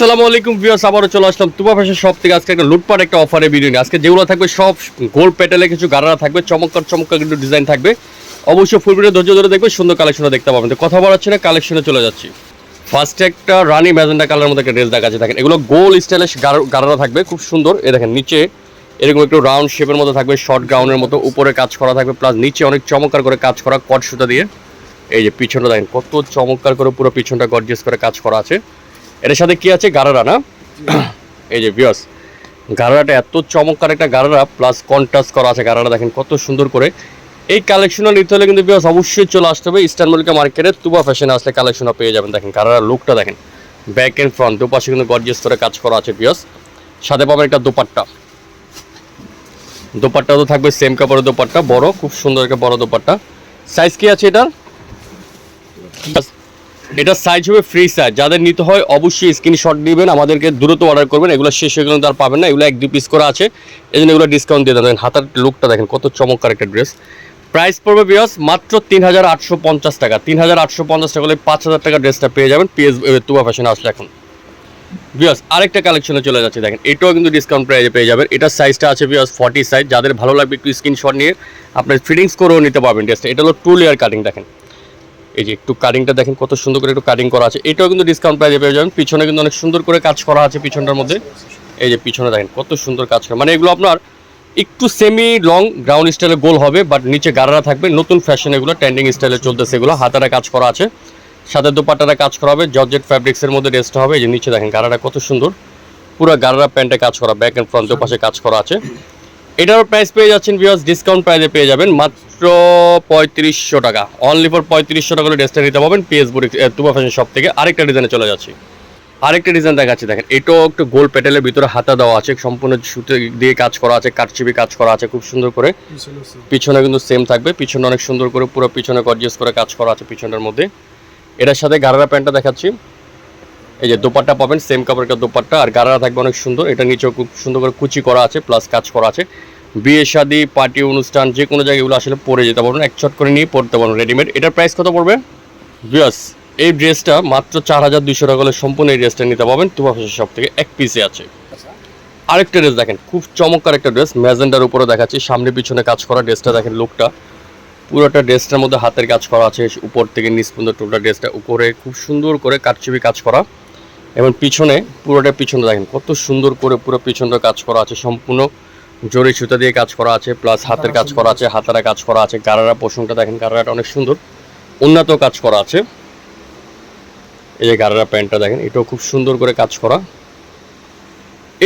আসসালামু আলাইকুম ভিউয়ার্স, আবারও চলে আসলাম তুবা ফ্যাশন শপ থেকে। আজকে একটা লুটপাট, একটা অফারে ভিডিও নিয়ে। আজকে যেগুলো থাকবে সব গোল প্যাটেলে কিছু গাড়া থাকবে, চমৎকার চমৎকার কিন্তু ডিজাইন থাকবে। অবশ্যই ফুল ভিডিও ধৈর্য ধরে দেখবে সুন্দর কালেকশনে দেখতে পাবেন। তো কথা বলাচ্ছি না কালেকশনে চলে যাচ্ছি। ফার্স্টে একটা রানি ম্যাজেন্ডা কালার মধ্যে একটা ড্রেস দেখা যাচ্ছে দেখেন, এগুলো গোল স্টাইলিশ গাড়া থাকবে, খুব সুন্দর। এ দেখেন, নিচে এরকম একটু রাউন্ড শেপের মতো থাকবে শর্ট গ্রাউন্ডের মতো উপরে কাজ করা থাকবে প্লাস নিচে অনেক চমৎকার করে কাজ করা কট সুতা দিয়ে। এই যে পিছনটা দেখেন, কত চমৎকার করে পুরো পিছনটা গর্জিয়াস করে কাজ করা আছে। এর সাথে কি আছে? গারারা না? এই যে বিয়স গারারাটা এত চমৎকার একটা গারারা প্লাস কন্ট্রাস্ট করা আছে গারারা দেখেন কত সুন্দর করে। এই কালেকশনটা নিতে হলে কিন্তু বিয়স অবশ্যই চলে আসতে হবে ইস্টার্ন মলিকা মার্কেটে তুবা ফ্যাশনে আসলে কালেকশনটা পেয়ে যাবেন। দেখেন গারারা লুকটা দেখেন। ব্যাক অ্যান্ড ফ্রন্ট দুপাশে কিন্তু গর্জিয়াস করে কাজ করা আছে বিয়স সাথে পাবেন একটা দোপাট্টা। দোপাট্টা তো থাকবে সেম কাপড়ের দোপাট্টা বড় খুব সুন্দর একটা বড় দোপাট্টা। সাইজ কি আছে এটার? এটা সাইজ হবে ফ্রি সাইজ যাদের নিতে হয় অবশ্যই স্ক্রিনশট দিবেন, আমাদেরকে দ্রুত অর্ডার করবেন। এগুলো শেষ হয়ে গেলে আর পাবেন না। এগুলো এক দু পিস করে আছে। এই জন্য এগুলো ডিসকাউন্ট দিয়ে দেবেন হাতার লুকটা দেখেন, কত চমৎকার একটা ড্রেস প্রাইস পড়বে বিয়াস মাত্র তিন হাজার আটশো পঞ্চাশ টাকা। তিন হাজার আটশো পঞ্চাশ টাকা হলে পাঁচ হাজার টাকা ড্রেসটা পেয়ে যাবেন পিএস তুবা ফ্যাশনে আসলে এখন। বিয়াস আরেকটা কালেকশনে চলে যাচ্ছে। দেখেন, এটাও কিন্তু ডিসকাউন্ট প্রাইজে পেয়ে যাবেন। এটার সাইজটা আছে বিয়াস ফর্টি সাইজ যাদের ভালো লাগবে একটু স্ক্রিনশট নিয়ে, আপনার ফিটিংস করেও নিতে পারবেন ড্রেসটা এটা হলো টু লেয়ার কাটিং দেখেন। এই যে একটু কাটিংটা দেখেন কত সুন্দর করে একটু কাটিং করা আছে। এটাও কিন্তু ডিসকাউন্ট প্রাইজে পেয়ে যাবেন পিছনে কিন্তু অনেক সুন্দর করে কাজ করা আছে পিছনটার মধ্যে। এই যে পিছনে দেখেন কত সুন্দর কাজ করা। মানে এগুলো আপনার একটু সেমি লং গ্রাউন্ড স্টাইলে গোল হবে বাট নিচে গাড়ারা থাকবে। নতুন ফ্যাশন এগুলো ট্রেন্ডিং স্টাইলে চলতেছে এগুলো। হাতারা কাজ করা আছে। সাথে দোপাট্টারা কাজ করা হবে। জর্জেট ফ্যাব্রিক্সের মধ্যে ড্রেসটা হবে। এই যে নিচে দেখেন গাড়ারা কত সুন্দর। পুরো গাড়ারা প্যান্টে কাজ করা ব্যাক অ্যান্ড ফ্রন্ট পাশে কাজ করা আছে। এটারও প্রাইস পেয়ে যাচ্ছেন বিয়াস ডিসকাউন্ট প্রাইসে পেয়ে যাবেন। মাত্র পঁয়ত্রিশশো টাকা। অনলি ফর পঁয়ত্রিশশো টাকা করে ড্রেসটা নিতে পারবেন। পিএস বুড়ি তুবা ফ্যাশন শপ থেকে আরেকটা ডিজাইনে চলে যাচ্ছি। আরেকটা ডিজাইন দেখাচ্ছি দেখেন। এটাও একটু গোল প্যাটেলের ভিতরে হাতা দেওয়া আছে। সম্পূর্ণ সুতো দিয়ে কাজ করা আছে কাটচিবি কাজ করা আছে খুব সুন্দর করে। পিছনে কিন্তু সেম থাকবে। পিছনে অনেক সুন্দর করে পুরো পিছনে গর্জিয়াস করে কাজ করা আছে পিছনের মধ্যে। এটার সাথে গারারা প্যান্টটা দেখাচ্ছি। এই যে দোপাট্টা পাবেন সেম কাপড় একটা দোপাট্টা। আর গারারা থাকবে অনেক সুন্দর। এটা নিচেও খুব সুন্দর করে কুচি করা আছে প্লাস কাজ করা আছে। বিয়ে, শাদি, পার্টি, অনুষ্ঠান, যে কোনো জায়গায় এগুলো আসলে পরে যেতে পারবেন। এক ছট করে নিয়ে পড়তে পারবেন রেডিমেড এটার প্রাইস কত পড়বে? বিয়াস এই ড্রেসটা মাত্র চার হাজার দুশো টাকা হলে সম্পূর্ণ এই ড্রেসটা নিতে পারবেন। ফ্যাশন শপ থেকে এক পিসে আছে। আরেকটা ড্রেস দেখেন, খুব চমৎকার একটা ড্রেস ম্যাজেন্ডার উপরে দেখাচ্ছি, সামনে পিছনে কাজ করা ড্রেসটা দেখেন লুকটা পুরোটা ড্রেসটার মধ্যে হাতের কাজ করা আছে, উপর থেকে নিচ পর্যন্ত টোটাল ড্রেসটা উপরে খুব সুন্দর করে কাটচিবি কাজ করা। এবং পিছনে পুরোটা পিছনে দেখেন, কত সুন্দর করে পুরো পিছনটা কাজ করা আছে, সম্পূর্ণ জরি সুতা দিয়ে কাজ করা আছে প্লাস হাতের কাজ করা আছে হাতারা কাজ করা আছে গারারা পোষণটা দেখেন গারারাটা অনেক সুন্দর। উন্নত কাজ করা আছে। এই যে গারারা প্যান্টটা দেখেন এটাও খুব সুন্দর করে কাজ করা।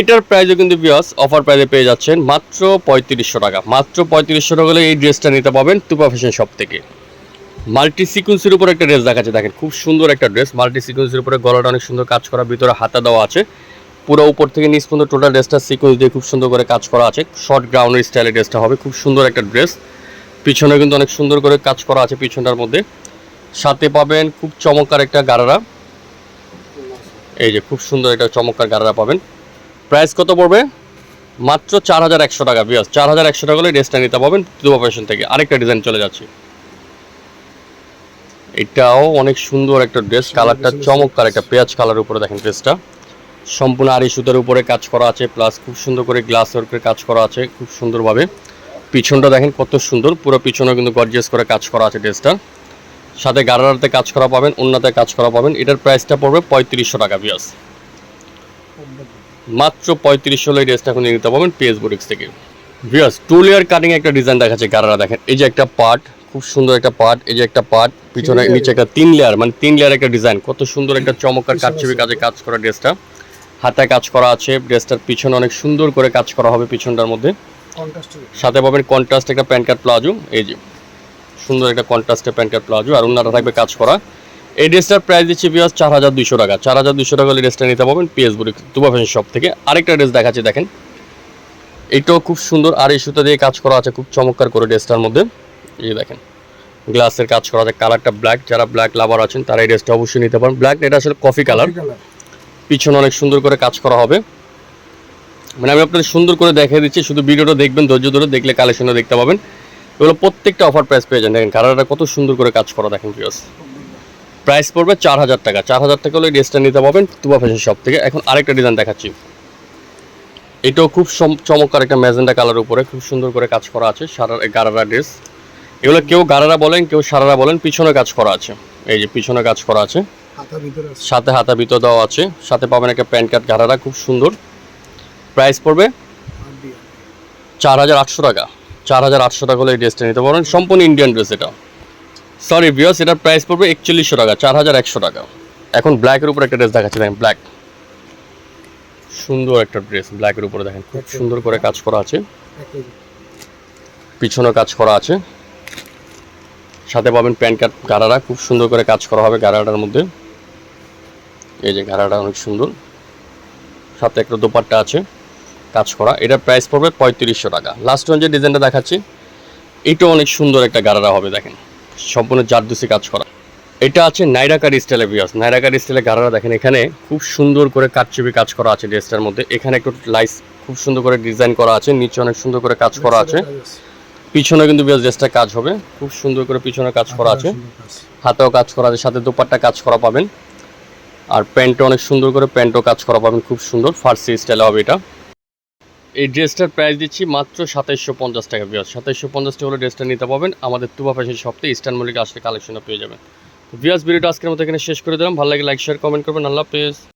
এটার প্রাইসও কিন্তু বিয়াস অফার প্রাইসে পেয়ে যাচ্ছেন মাত্র পঁয়ত্রিশশো টাকা। মাত্র পঁয়ত্রিশশো টাকা হলে এই ড্রেসটা নিতে পাবেন তুপা ফ্যাশন শপ থেকে। মাল্টি সিকুয়েন্সের উপর একটা ড্রেস দেখাচ্ছে দেখেন খুব সুন্দর একটা ড্রেস মাল্টি সিকুয়েন্সের উপরে গলাটা অনেক সুন্দর কাজ করা ভিতরে হাতা দেওয়া আছে। পুরো উপর থেকে নিচ পর্যন্ত টোটাল ড্রেসটা সিকুয়েন্স দিয়ে খুব সুন্দর করে কাজ করা আছে। শর্ট গ্রাউন্ডের স্টাইলের ড্রেসটা হবে। খুব সুন্দর একটা ড্রেস পিছনে কিন্তু অনেক সুন্দর করে কাজ করা আছে পিছনটার মধ্যে। সাথে পাবেন খুব চমৎকার একটা গারারা। এই যে খুব সুন্দর একটা চমৎকার গারারা পাবেন। প্রাইস কত পড়বে? মাত্র চার হাজার একশো টাকা বিয়াস চার হাজার একশো টাকা হলে ড্রেসটা নিতে পাবেন দুবা ফ্যাশন থেকে। আরেকটা ডিজাইন চলে যাচ্ছে। এটাও অনেক সুন্দর একটা ড্রেস কালারটা চমৎকার একটা পেঁয়াজ কালার উপরে দেখেন ড্রেসটা সম্পূর্ণ আড়ি সুতার উপরে কাজ করা আছে প্লাস খুব সুন্দর করে গ্লাস ওয়ার্কের কাজ করা আছে খুব সুন্দরভাবে। পিছনটা দেখেন কত সুন্দর পুরো পিছনে কিন্তু গর্জিয়াস করে কাজ করা আছে ড্রেসটা সাথে গারারাতে কাজ করা পাবেন অন্যতে কাজ করা পাবেন এটার প্রাইসটা পড়বে পঁয়ত্রিশশো টাকা বিয়াস মাত্র পঁয়ত্রিশশো হলে এই ড্রেসটা এখন নিতে পাবেন পিএস বুটিক্স থেকে। বিয়াস টু লেয়ার কাটিং একটা ডিজাইন দেখাচ্ছে গারারা দেখেন। এই যে একটা পার্ট খুব সুন্দর একটা পার্ট এই যে একটা পার্ট পিছনে নিচে একটা তিন লেয়ার মানে তিন লেয়ার একটা ডিজাইন কত সুন্দর একটা চমৎকার কাটছবি কাজে কাজ করা ড্রেসটা হাতায় কাজ করা আছে ড্রেসটার পিছনে অনেক সুন্দর করে কাজ করা হবে পিছনটার মধ্যে। সাথে পাবেন কন্ট্রাস্ট একটা প্যান্ট কার্ড প্লাজো এই যে সুন্দর একটা কন্ট্রাস্টের প্যান্ট কার্ড প্লাজো আর অন্যটা থাকবে কাজ করা। এই ড্রেসটার প্রাইস দিচ্ছি বিয়াস চার হাজার দুইশো টাকা। চার হাজার দুইশো টাকা হলে ড্রেসটা নিতে পাবেন পিএস বুড়ি তুবা ফ্যাশন শপ থেকে। আরেকটা ড্রেস দেখাচ্ছি দেখেন। এটাও খুব সুন্দর আর এই সুতা দিয়ে কাজ করা আছে খুব চমৎকার করে ড্রেসটার মধ্যে। এই দেখেন গ্লাসের কাজ করা আছে কালারটা ব্ল্যাক যারা ব্ল্যাক লাভার আছেন তারা এই ড্রেসটা অবশ্যই নিতে পারেন। ব্ল্যাক এটা আসলে কফি কালার পিছনে অনেক সুন্দর করে কাজ করা হবে। মানে আমি আপনাদের সুন্দর করে দেখিয়ে দিচ্ছি, শুধু ভিডিওটা দেখবেন, ধৈর্য ধরে দেখলে কালেকশনটা দেখতে পাবেন। এগুলো প্রত্যেকটা অফার প্রাইস পেয়ে যান। দেখেন কালারটা কত সুন্দর করে কাজ করা, দেখেন পিওস প্রাইস পড়বে চার হাজার টাকা। চার হাজার টাকা হলে ড্রেসটা নিতে পারবেন তুবা ফ্যাশন শপ থেকে। এখন আরেকটা ডিজাইন দেখাচ্ছি। এটাও খুব চমৎকার একটা ম্যাজেন্ডা কালার উপরে খুব সুন্দর করে কাজ করা আছে সারা গারারা ড্রেস এগুলো কেউ গারারা বলেন, কেউ সারারা বলেন, পিছনে কাজ করা আছে। এই যে পিছনে কাজ করা আছে। সাথে হাতা ভিতর দেওয়া আছে। সাথে পাবেন একটা প্যান্ট কার্ড গারারা খুব সুন্দর। প্রাইস পড়বে চার হাজার আটশো টাকা। চার হাজার আটশো টাকা হলে এই ড্রেসটা নিতে পারেন। সম্পূর্ণ ইন্ডিয়ান ড্রেস এটা। সরি বিয়স এটার প্রাইস পড়বে একচল্লিশশো টাকা চার হাজার একশো টাকা। এখন ব্ল্যাকের উপর একটা ড্রেস দেখাচ্ছি দেখেন ব্ল্যাক সুন্দর একটা ড্রেস ব্ল্যাকের উপরে দেখেন খুব সুন্দর করে কাজ করা আছে। পিছনে কাজ করা আছে। সাথে পাবেন প্যান্ট কার্ড গারারা খুব সুন্দর করে কাজ করা হবে গারাটার মধ্যে। এই যে গারাটা অনেক সুন্দর। সাথে একটা দোপাট্টা আছে কাজ করা। এটার প্রাইস পড়বে পঁয়ত্রিশশো টাকা। লাস্ট ওয়ান যে ডিজাইনটা দেখাচ্ছি এটা অনেক সুন্দর একটা গারারা হবে দেখেন। সম্পূর্ণ জারদুসি কাজ করা। এটা আছে নাইরাকার স্টাইলের বিয়াস নাইরাকার স্টাইলের গারারা দেখেন এখানে খুব সুন্দর করে কাটচুপি কাজ করা আছে ড্রেসটার মধ্যে। এখানে একটু লাইস খুব সুন্দর করে ডিজাইন করা আছে নিচে অনেক সুন্দর করে কাজ করা আছে। পিছনে কিন্তু বেশ ড্রেসটা কাজ হবে। খুব সুন্দর করে পিছনে কাজ করা আছে। হাতেও কাজ করা আছে সাথে দোপাট্টা কাজ করা পাবেন। আর প্যান্টটা অনেক সুন্দর করে প্যান্টও কাজ করা পাবেন, খুব সুন্দর। ফার্সি স্টাইলে হবে এটা। এই ড্রেসটার প্রাইস দিচ্ছি মাত্র সাতাইশশো পঞ্চাশ টাকা বিয়াস সাতাইশশো পঞ্চাশ টাকা হলে ড্রেসটা নিতে পাবেন আমাদের তুবা ফ্যাশন সপ্তাহে ইস্টার্ন মল্লিকে আসলে কালেকশনও পেয়ে যাবেন। বিয়াস ভিডিওটা আজকের মতো এখানে শেষ করে দিলাম। ভালো লাগে লাইক শেয়ার কমেন্ট করবেন। আল্লাহ হাফেজ।